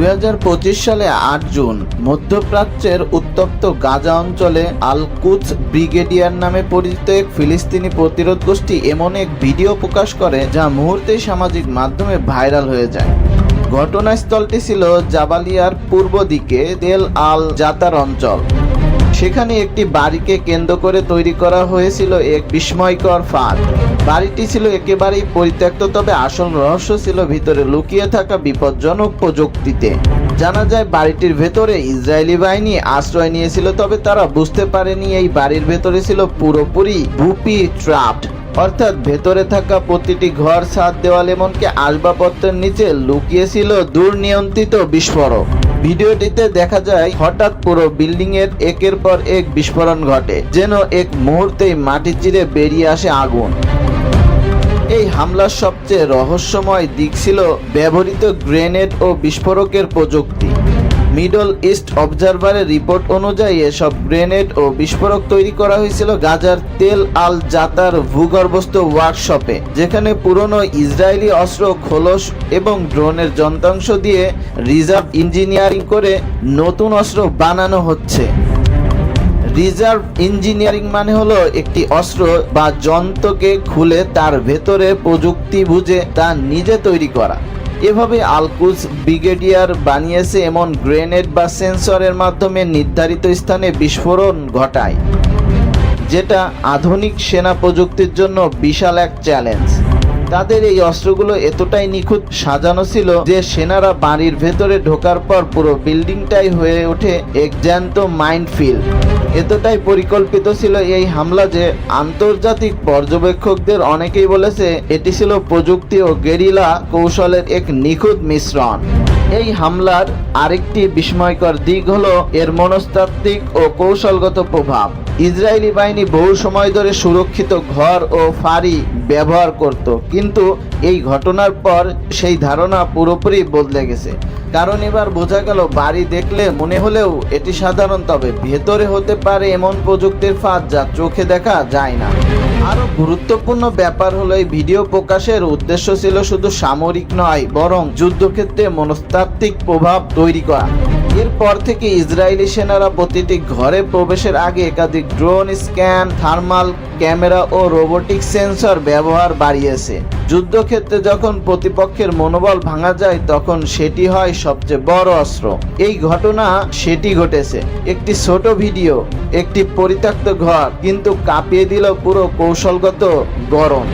দু হাজার পঁচিশ সালে আট জুন মধ্যপ্রাচ্যের উত্তপ্ত গাজা অঞ্চলে আলকুচ ব্রিগেডিয়ার নামে পরিচিত এক ফিলিস্তিনি প্রতিরোধ গোষ্ঠী এমন এক ভিডিও প্রকাশ করে যা মুহূর্তেই সামাজিক মাধ্যমে ভাইরাল হয়ে যায়। ঘটনাস্থলটি ছিল জাবালিয়ার পূর্ব দিকে দেল আল জাতার অঞ্চল। সেখানে একটি বাড়িকে কেন্দ্র করে তৈরি করা হয়েছিল এক বিস্ময়কর ফাঁদ। বাড়িটি ছিল একেবারেই পরিত্যক্ত, তবে আসল রহস্য ছিল ভিতরে লুকিয়ে থাকা বিপজ্জনক প্রযুক্তিতে। জানা যায়, বাড়িটির ভেতরে ইসরায়েলি বাহিনী আশ্রয় নিয়েছিল, তবে তারা বুঝতে পারেনি এই বাড়ির ভেতরে ছিল পুরোপুরি বুপি ট্রাপড অর্থাৎ ভেতরে থাকা প্রতিটি ঘর, ছাদ, দেওয়াল, এমনকি আসবাবপত্রের নিচে লুকিয়েছিল দুর্নিয়ন্ত্রিত বিস্ফোরক। ভিডিওটিতে দেখা যায়, হঠাৎ পুরো বিল্ডিং এর একের পর এক বিস্ফোরণ ঘটে, যেন এক মুহূর্তেই মাটি চিরে বেরিয়ে আসে আগুন। এই হামলার সবচেয়ে রহস্যময় দিক ছিল ব্যবহৃত গ্রেনেড ও বিস্ফোরকের প্রযুক্তি। মিডল ইস্ট অবজারভারের রিপোর্ট অনুযায়ী এসব গ্রেনেড ও বিস্ফোরক তৈরি করা হয়েছিল গাজার তেল আল জাতার ভূগর্ভস্থ ওয়ার্কশপে, যেখানে পুরনো ইসরায়েলি অস্ত্র, খোলস এবং ড্রোনের যন্ত্রাংশ দিয়ে রিজার্ভ ইঞ্জিনিয়ারিং করে নতুন অস্ত্র বানানো হচ্ছে। রিজার্ভ ইঞ্জিনিয়ারিং মানে হলো একটি অস্ত্র বা যন্ত্রকে খুলে তার ভেতরে প্রযুক্তি বুঝে তা নিজে তৈরি করা। এভাবে আলকুজ ব্রিগেডিয়ার বানিয়েছে এমন গ্রেনেড বা সেন্সরের মাধ্যমে নির্ধারিত স্থানে বিস্ফোরণ ঘটায়, যেটা আধুনিক সেনা প্রযুক্তির জন্য বিশাল এক চ্যালেঞ্জ। তাদের এই অস্ত্রগুলো এতটাই নিখুঁত সাজানো ছিল যে সেনারা বাড়ির ভেতরে ঢোকার পর পুরো বিল্ডিংটাই হয়ে ওঠে এক জ্যান্ত মাইন্ডফিল্ড এতটাই পরিকল্পিত ছিল এই হামলা যে আন্তর্জাতিক পর্যবেক্ষকদের অনেকেই বলেছে এটি ছিল প্রযুক্তি ও গেরিলা কৌশলের এক নিখুঁত মিশ্রণ। এই হামলার আরেকটি বিস্ময়কর দিক হলো এর মনস্তাত্ত্বিক ও কৌশলগত প্রভাব। ইসরায়েলি বাহিনী বহু সময় ধরে সুরক্ষিত ঘর ও ফাঁড়ি ব্যবহার করত, কিন্তু এই ঘটনার পর সেই ধারণা পুরোপুরি বদলে গেছে। কারণ এবার বোঝা গেল, বাড়ি দেখলে মনে হলেও এটি সাধারণ, তবে ভেতরে হতে পারে এমন প্রযুক্তির ফাঁদ যা চোখে দেখা যায় না। আরও গুরুত্বপূর্ণ ব্যাপার হলো, এই ভিডিও প্রকাশের উদ্দেশ্য ছিল শুধু সামরিক নয়, বরং যুদ্ধক্ষেত্রে মনস্তাত্ত্বিক প্রভাব তৈরি করা। এরপর থেকে ইসরায়েলি সেনারা প্রতিটি ঘরে প্রবেশের আগে একাধিক ড্রোন, স্ক্যান, থার্মাল ক্যামেরা ও রোবোটিক সেন্সর ব্যবহার বাড়িয়েছে। যুদ্ধক্ষেত্রে যখন প্রতিপক্ষের মনোবল ভাঙা যায়, তখন সেটি হয় সবচেয়ে বড় অস্ত্র। এই ঘটনা সেটি ঘটেছে। একটি ছোট ভিডিও, একটি পরিত্যক্ত ঘর, কিন্তু কাঁপিয়ে দিল পুরো কৌশলগত গরম